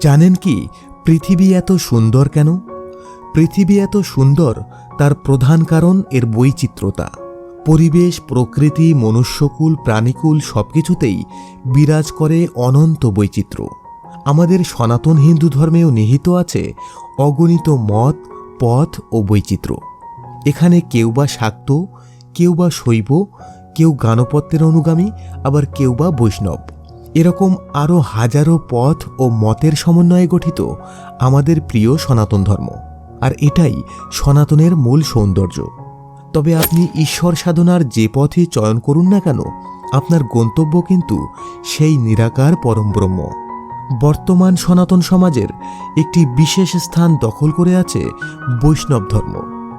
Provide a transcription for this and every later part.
জানেন কি, পৃথিবী এত সুন্দর কেন? পৃথিবী এত সুন্দর তার প্রধান কারণ এর বৈচিত্র্যতা। পরিবেশ, প্রকৃতি, মনুষ্যকুল, প্রাণীকুল সবকিছুতেই বিরাজ করে অনন্ত বৈচিত্র্য। আমাদের সনাতন হিন্দু ধর্মেও নিহিত আছে অগণিত মত, পথ ও বৈচিত্র্য। এখানে কেউ বা শাক্ত, কেউ বা শৈব, কেউ গানপত্যের অনুগামী, আবার কেউ বা বৈষ্ণব। এরকম আরও হাজারো পথ ও মতের সমন্বয়ে গঠিত আমাদের প্রিয় সনাতন ধর্ম। আর এটাই সনাতনের মূল সৌন্দর্য। তবে আপনি ঈশ্বর সাধনার যে পথে চয়ন করুন না কেন, আপনার গন্তব্য কিন্তু সেই নিরাকার পরম ব্রহ্ম। বর্তমান সনাতন সমাজের একটি বিশেষ স্থান দখল করে আছে বৈষ্ণব ধর্ম।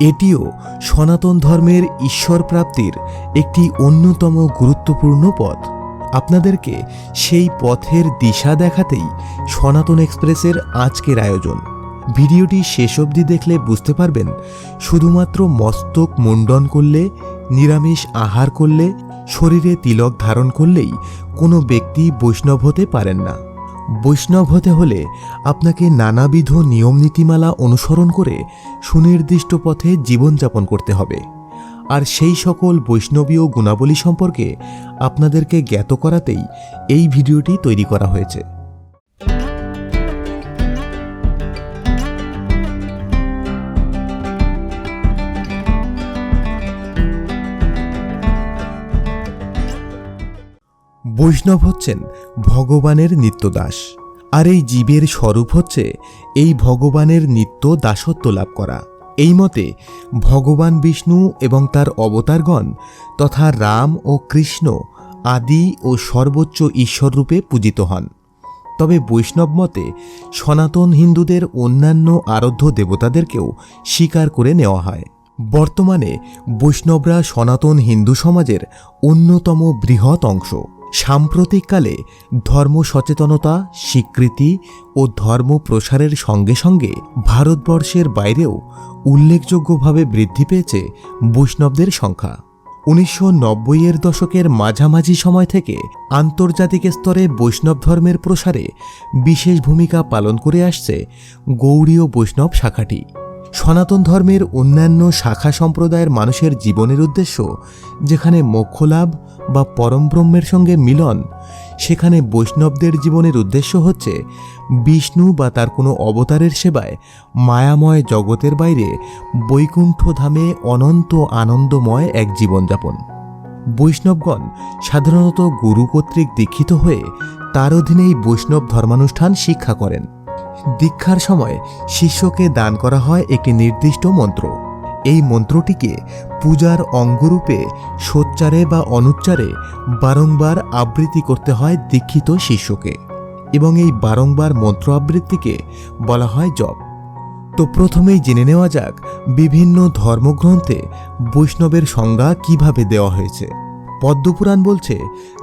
এটিও সনাতন ধর্মের ঈশ্বর প্রাপ্তির একটি অন্যতম গুরুত্বপূর্ণ পথ। আপনাদেরকে সেই পথের দিশা দেখাতেই সনাতন এক্সপ্রেসের আজকের আয়োজন। ভিডিওটি শেষ অবধি দেখলে বুঝতে পারবেন শুধুমাত্র মস্তক মুন্ডন করলে, নিরামিষ আহার করলে, শরীরে তিলক ধারণ করলেই কোনো ব্যক্তি বৈষ্ণব হতে পারেন না। বৈষ্ণব হতে হলে আপনাকে নানাবিধ নিয়ম নীতিমালা অনুসরণ করে সুনির্দিষ্ট পথে জীবনযাপন করতে হবে। আর সেই সকল বৈষ্ণবীয় গুণাবলী সম্পর্কে আপনাদেরকে জ্ঞাত করাতেই এই ভিডিওটি তৈরি করা হয়েছে। বৈষ্ণব হচ্ছেন ভগবানের নিত্যদাস, আর এই জীবের স্বরূপ হচ্ছে এই ভগবানের নিত্য দাসত্ব লাভ করা। এই মতে ভগবান বিষ্ণু এবং তার অবতারগণ তথা রাম ও কৃষ্ণ আদি ও সর্বোচ্চ ঈশ্বররূপে পূজিত হন। তবে বৈষ্ণব মতে সনাতন হিন্দুদের অন্যান্য আরাধ্য দেবতাদেরকেও স্বীকার করে নেওয়া হয়। বর্তমানে বৈষ্ণবরা সনাতন হিন্দু সমাজের অন্যতম বৃহৎ অংশ। সাম্প্রতিককালে ধর্ম সচেতনতা স্বীকৃতি ও ধর্ম প্রসারের সঙ্গে সঙ্গে ভারতবর্ষের বাইরেও উল্লেখযোগ্যভাবে বৃদ্ধি পেয়েছে বৈষ্ণবদের সংখ্যা। উনিশশো নব্বইয়ের দশকের মাঝামাঝি সময় থেকে আন্তর্জাতিক স্তরে বৈষ্ণব ধর্মের প্রসারে বিশেষ ভূমিকা পালন করে আসছে গৌড়ীয় বৈষ্ণব শাখাটি। সনাতন ধর্মের অন্যান্য শাখা সম্প্রদায়ের মানুষের জীবনের উদ্দেশ্য, যেখানে মোক্ষলাভ বা পরম ব্রহ্মের সঙ্গে মিলন, সেখানে বৈষ্ণবদের জীবনের উদ্দেশ্য হচ্ছে বিষ্ণু বা তার কোনো অবতারের সেবায় মায়াময় জগতের বাইরে বৈকুণ্ঠ ধামে অনন্ত আনন্দময় এক জীবনযাপন। বৈষ্ণবগণ সাধারণত গুরু কর্তৃক দীক্ষিত হয়ে তার অধীনেই বৈষ্ণব ধর্মানুষ্ঠান শিক্ষা করেন। দীক্ষার সময় শিষ্যকে দান করা হয় একটি নির্দিষ্ট মন্ত্র। এই মন্ত্রটিকে পূজার অঙ্গরূপে সোচ্চারে বা অনুচ্চারে বারংবার আবৃত্তি করতে হয় দীক্ষিত শিষ্যকে এবং এই বারংবার মন্ত্র আবৃত্তিকে বলা হয় জপ। তো প্রথমেই জেনে নেওয়া যাক বিভিন্ন ধর্মগ্রন্থে বৈষ্ণবের সংজ্ঞা কীভাবে দেওয়া হয়েছে। পদ্মপুরাণ বলছে,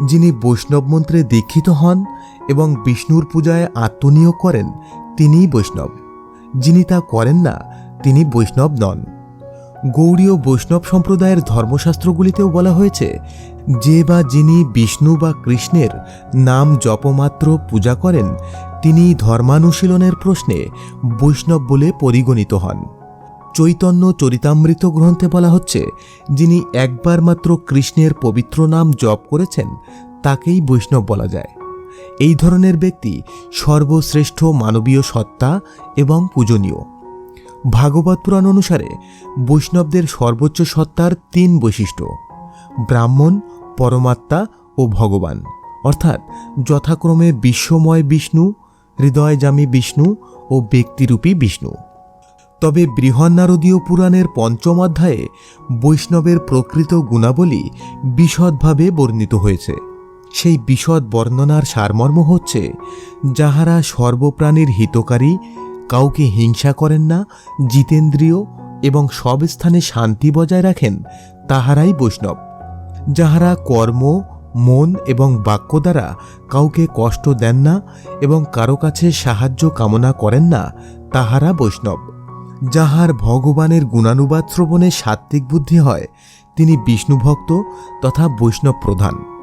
যিনি বৈষ্ণব মন্ত্রে দীক্ষিত হন এবং বিষ্ণুর পূজায় আত্মনিয়োগ করেন তিনিই বৈষ্ণব। যিনি তা করেন না, তিনি বৈষ্ণব নন। গৌড়ীয় বৈষ্ণব সম্প্রদায়ের ধর্মশাস্ত্রগুলিতেও বলা হয়েছে, যে বা যিনি বিষ্ণু বা কৃষ্ণের নাম জপমাত্র পূজা করেন, তিনি ধর্মানুশীলনের প্রশ্নে বৈষ্ণব বলে পরিগণিত হন। চৈতন্য চরিতামৃত গ্রন্থে বলা হচ্ছে, যিনি একবার মাত্র কৃষ্ণের পবিত্র নাম জপ করেছেন, তাকেই বৈষ্ণব বলা যায়। এই ধরনের ব্যক্তি সর্বশ্রেষ্ঠ মানবীয় সত্তা এবং পূজনীয়। ভাগবত পুরাণ অনুসারে বৈষ্ণবদের সর্বোচ্চ সত্তার তিন বৈশিষ্ট্য, ব্রাহ্মণ, পরমাত্মা ও ভগবান। অর্থাৎ যথাক্রমে বিশ্বময় বিষ্ণু হৃদয়জামী বিষ্ণু ও ব্যক্তিরূপী বিষ্ণু। তবে বৃহন্নারদীয় পুরাণের পঞ্চম অধ্যায়ে বৈষ্ণবের প্রকৃত গুণাবলী বিশদভাবে বর্ণিত হয়েছে। সেই বিশদ বর্ণনার সারমর্ম হচ্ছে, যাহারা সর্বপ্রাণীর হিতকারী, কাউকে হিংসা করেন না, জিতেন্দ্রীয় এবং সব স্থানে শান্তি বজায় রাখেন, তাহারাই বৈষ্ণব। যাহারা কর্ম, মন এবং বাক্য দ্বারা কাউকে কষ্ট দেন না এবং কারও কাছে সাহায্য কামনা করেন না, তাহারা বৈষ্ণব। যাহার ভগবানের গুণানুবাদ শ্রবণে সাত্ত্বিক বুদ্ধি হয়, তিনি বিষ্ণুভক্ত তথা বৈষ্ণব প্রধান।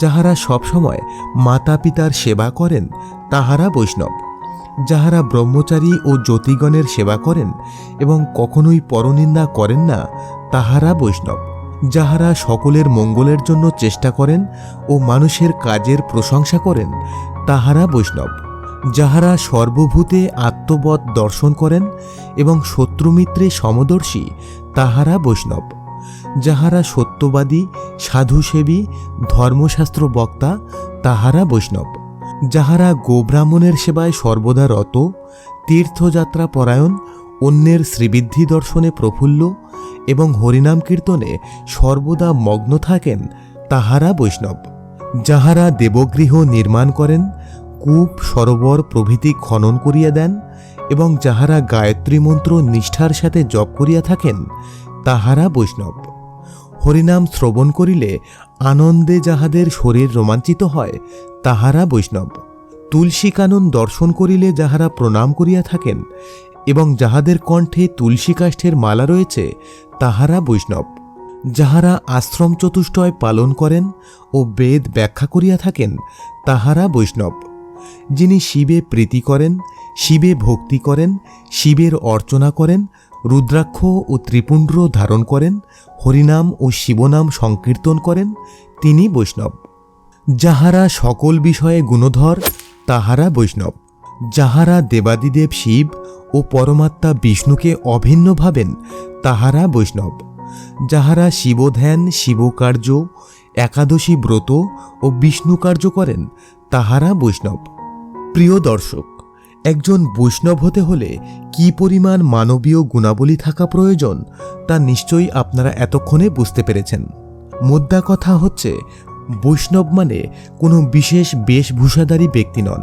যাহারা সবসময় মাতা পিতার সেবা করেন, তাহারা বৈষ্ণব। যাহারা ব্রহ্মচারী ও জ্যোতিগণের সেবা করেন এবং কখনোই পরনিন্দা করেন না, তাহারা বৈষ্ণব। যাহারা সকলের মঙ্গলের জন্য চেষ্টা করেন ও মানুষের কাজের প্রশংসা করেন, তাহারা বৈষ্ণব। যাহারা সর্বভূতে আত্মবৎ দর্শন করেন এবং শত্রুমিত্রে সমদর্শী, তাহারা বৈষ্ণব। যাহারা সত্যবাদী, সাধুসেবী, ধর্মশাস্ত্র বক্তা, তাহারা বৈষ্ণব। যাহারা গোব্রাহ্মণের সেবায় সর্বদা রত, তীর্থযাত্রা পরায়ণ, অন্যের শ্রীবৃদ্ধি দর্শনে প্রফুল্ল এবং হরিনাম কীর্তনে সর্বদা মগ্ন থাকেন, তাহারা বৈষ্ণব। যাহারা দেবগৃহ নির্মাণ করেন, কূপ, সরোবর প্রভৃতি খনন করিয়া দেন এবং যাহারা গায়ত্রী মন্ত্র নিষ্ঠার সাথে জপ করিয়া থাকেন তাহারা বৈষ্ণব। হরিনাম শ্রবণ করিলে আনন্দে যাহাদের শরীর রোমাঞ্চিত হয়, তাহারা বৈষ্ণব। তুলসী কানন দর্শন করিলে যাহারা প্রণাম করিয়া থাকেন এবং যাহাদের কণ্ঠে তুলসী কাষ্ঠের মালা রয়েছে, তাহারা বৈষ্ণব। যাহারা আশ্রম চতুষ্টয় পালন করেন ও বেদ ব্যাখ্যা করিয়া থাকেন, তাহারা বৈষ্ণব। যিনি শিবে প্রীতি করেন, শিবে ভক্তি করেন, শিবের অর্চনা করেন রুদ্রাক্ষ ও ত্রিপুণ্ড্র ধারণ করেন, হরিনাম ও শিবনাম সংকীর্তন করেন তিনি বৈষ্ণব। যাহারা সকল বিষয়ে গুণধর, তাহারা বৈষ্ণব। যাহারা দেবাদিদেব শিব ও পরমাত্মা বিষ্ণুকে অভিন্ন ভাবেন, তাহারা বৈষ্ণব। যাহারা শিবধ্যান, শিবকার্য, একাদশী ব্রত ও বিষ্ণু কার্য করেন, তাহারা বৈষ্ণব। প্রিয় দর্শক একজন বৈষ্ণব হতে হলে কি পরিমাণ মানবীয় গুণাবলী থাকা প্রয়োজন, তা নিশ্চয়ই আপনারা এতক্ষণে বুঝতে পেরেছেন। মোদ্দা কথা হচ্ছে, বৈষ্ণব মানে কোনো বিশেষ বেশভূষাধারী ব্যক্তি নন।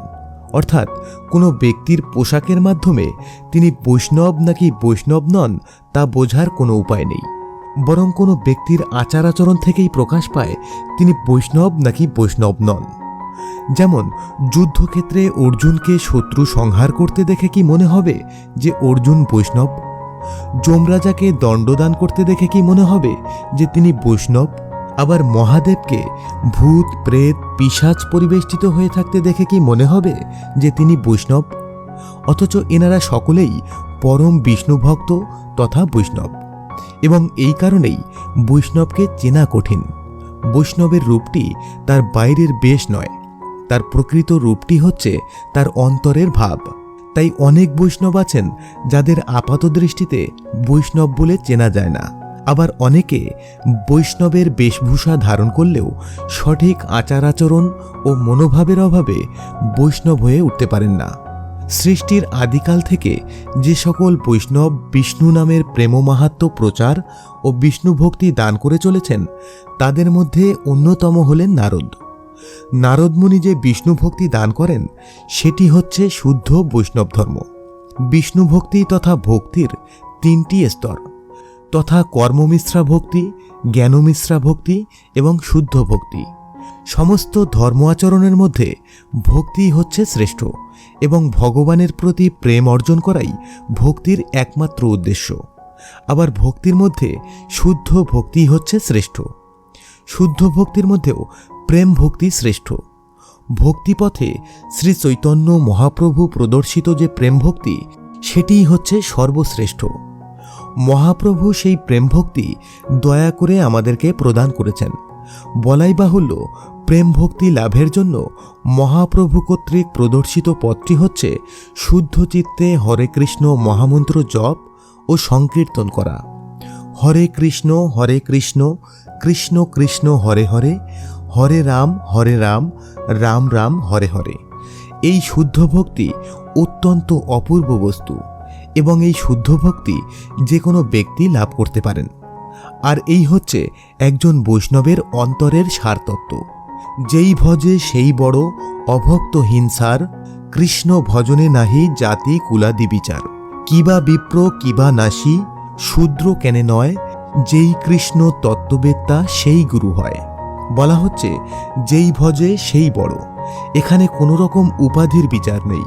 অর্থাৎ কোনো ব্যক্তির পোশাকের মাধ্যমে তিনি বৈষ্ণব নাকি বৈষ্ণব নন, তা বোঝার কোনো উপায় নেই। বরং কোনো ব্যক্তির আচার আচরণ থেকেই প্রকাশ পায়, তিনি বৈষ্ণব নাকি বৈষ্ণব নন। যেমন, যুদ্ধক্ষেত্রে অর্জুনকে শত্রু সংহার করতে দেখে কি মনে হবে যে অর্জুন বৈষ্ণব? যমরাজাকে দণ্ডদান করতে দেখে কি মনে হবে যে তিনি বৈষ্ণব? আবার মহাদেবকে ভূত, প্রেত পিসাচ পরিবেষ্টিত হয়ে থাকতে দেখে কি মনে হবে যে তিনি বৈষ্ণব? অথচ এনারা সকলেই পরম বিষ্ণুভক্ত তথা বৈষ্ণব। এবং এই কারণেই বৈষ্ণবকে চেনা কঠিন। বৈষ্ণবের রূপটি তার বাইরের বেশ নয়। তার প্রকৃত রূপটি হচ্ছে তার অন্তরের ভাব। তাই অনেক বৈষ্ণব আছেন যাদের আপাত দৃষ্টিতে বৈষ্ণব বলে চেনা যায় না। আবার অনেকে বৈষ্ণবের বেশভূষা ধারণ করলেও সঠিক আচার আচরণ ও মনোভাবের অভাবে বৈষ্ণব হয়ে উঠতে পারেন না। সৃষ্টির আদিকাল থেকে যে সকল বৈষ্ণব বিষ্ণু নামের প্রেম মাহাত্ম প্রচার ও বিষ্ণু ভক্তি দান করে চলেছেন, তাদের মধ্যে অন্যতম হলেন নারদ। নারদমুনি যে বিষ্ণু ভক্তি দান করেন, সেটি হচ্ছে শুদ্ধ বৈষ্ণব ধর্ম। বিষ্ণু ভক্তি তথা ভক্তির তিনটি স্তর, তথা কর্মমিশ্রা ভক্তি, জ্ঞানমিশ্রা ভক্তি এবং শুদ্ধ ভক্তি। সমস্ত ধর্ম আচরণের মধ্যে ভক্তি হচ্ছে শ্রেষ্ঠ এবং ভগবানের প্রতি প্রেম অর্জন করাই ভক্তির একমাত্র উদ্দেশ্য। আবার ভক্তির মধ্যে শুদ্ধ ভক্তি হচ্ছে শ্রেষ্ঠ। শুদ্ধ ভক্তির মধ্যেও প্রেম ভক্তি শ্রেষ্ঠ। ভক্তিপথে শ্রী চৈতন্য মহাপ্রভু প্রদর্শিত যে প্রেম ভক্তি, সেটিই হচ্ছে সর্বশ্রেষ্ঠ। মহাপ্রভু সেই প্রেম ভক্তি দয়া করে আমাদেরকে প্রদান করেছেন। বলাই বাহুল্য, প্রেম ভক্তি লাভের জন্য মহাপ্রভু কর্তৃক প্রদর্শিত পথটি হচ্ছে শুদ্ধ চিত্তে হরে কৃষ্ণ মহামন্ত্র জপ ও সংকীর্তন করা। হরে কৃষ্ণ হরে কৃষ্ণ কৃষ্ণ কৃষ্ণ, হরে হরে হরে রাম হরে রাম রাম রাম, হরে হরে। এই শুদ্ধ ভক্তি অত্যন্ত অপূর্ব বস্তু এবং এই শুদ্ধ ভক্তি যে কোনো ব্যক্তি লাভ করতে পারেন। আর এই হচ্ছে একজন বৈষ্ণবের অন্তরের সারতত্ত্ব। যেই ভজে সেই বড় অভক্ত হিংসার, কৃষ্ণ ভজনে নাহি জাতি কুলাদি বিচার কিবা বিপ্র, কিবা নাসি শূদ্র কেনে নয়, যেই কৃষ্ণ তত্ত্ববেত্তা সেই গুরু হয়। বলা হচ্ছে, যেই ভজে সেই বড়। এখানে কোনো রকম উপাধির বিচার নেই।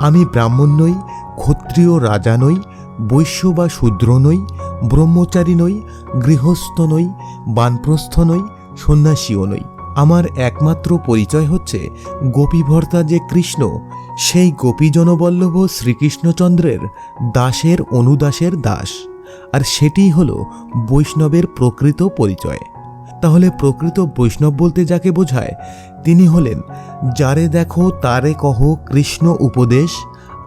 আমি ব্রাহ্মণ নই, ক্ষত্রিয় রাজা নই, বৈশ্য বা শূদ্র নই, ব্রহ্মচারী নই, গৃহস্থ নই, বানপ্রস্থ নই, সন্ন্যাসীও নই। আমার একমাত্র পরিচয় হচ্ছে গোপীভর্তা যে কৃষ্ণ, সেই গোপীজনবল্লভ শ্রীকৃষ্ণচন্দ্রের দাসের অনুদাসের দাস। আর সেটিই হল বৈষ্ণবের প্রকৃত পরিচয়। তাহলে প্রকৃত বৈষ্ণব বলতে যাকে বোঝায়, তিনি হলেন, যারে দেখো তারে কহ কৃষ্ণ উপদেশ,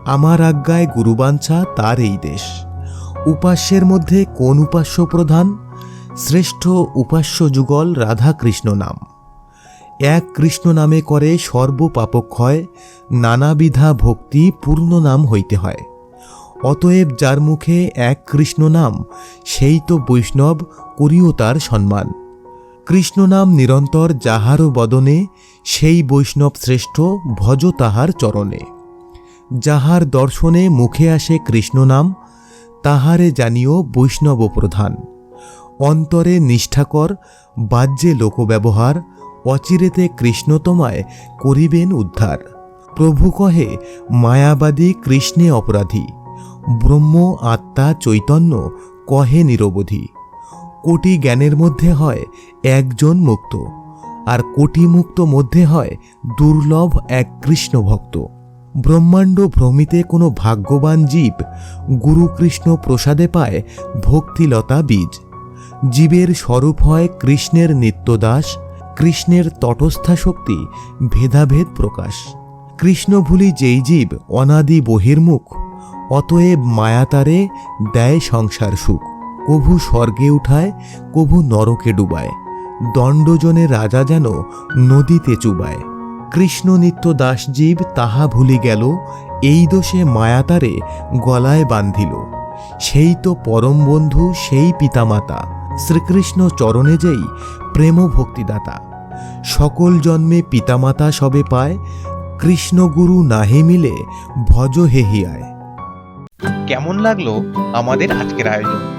আমার আজ্ঞায় গুরুবাঞ্ছা তার এই দেশ। উপাস্যের মধ্যে কোন উপাস্য প্রধান? শ্রেষ্ঠ উপাস্য যুগল রাধা কৃষ্ণ নাম। এক কৃষ্ণ নামে করে সর্বপাপক্ষয় নানাবিধা ভক্তি পূর্ণ নাম হইতে হয়। অতএব যার মুখে এক কৃষ্ণ নাম, সেই তো বৈষ্ণব, করিও তার সম্মান। কৃষ্ণ নাম নিরন্তর যাহারও বদনে, সেই বৈষ্ণব শ্রেষ্ঠ ভজ তাহার চরণে। যাহার দর্শনে মুখে আসে কৃষ্ণ নাম, তাহারে জানিও বৈষ্ণব প্রধান। অন্তরে নিষ্ঠাকর বাহ্যে লোকব্যবহার, অচিরেতে কৃষ্ণ তোমায় করিবেন উদ্ধার। প্রভু কহে, মায়াবাদী কৃষ্ণে অপরাধী, ব্রহ্ম আত্মা চৈতন্য কহে নিরবধি। কোটি জ্ঞানের মধ্যে হয় একজন মুক্ত, আর কোটি মুক্ত মধ্যে হয় দুর্লভ এক কৃষ্ণ ভক্ত। ব্রহ্মাণ্ড ভ্রমিতে কোনো ভাগ্যবান জীব গুরু কৃষ্ণ প্রসাদে পায় ভক্তিলতা বীজ। জীবের স্বরূপ হয় কৃষ্ণের নিত্যদাস, কৃষ্ণের তটস্থা শক্তি ভেদাভেদ প্রকাশ। কৃষ্ণ ভুলি যেই জীব অনাদি বহির্মুখ, অতএব মায়াতারে দেয় সংসার সুখ। কভু স্বর্গে উঠায়, কভু নরকে ডুবায়। দণ্ডজনে রাজা যেন নদীতে চুবায়। কৃষ্ণ নিত্য দাসজীব তাহা ভুলি গেল, এই দোষে মায়াতারে গলায় বান্ধিল সেই তো পরম বন্ধু, সেই পিতামাতা, শ্রীকৃষ্ণ চরণে যেই প্রেম ভক্তিদাতা। সকল জন্মে পিতামাতা সবে পায় কৃষ্ণগুরু নাহে মিলে ভজ হেহিয়ায় কেমন লাগল আমাদের আজকের আয়োজন?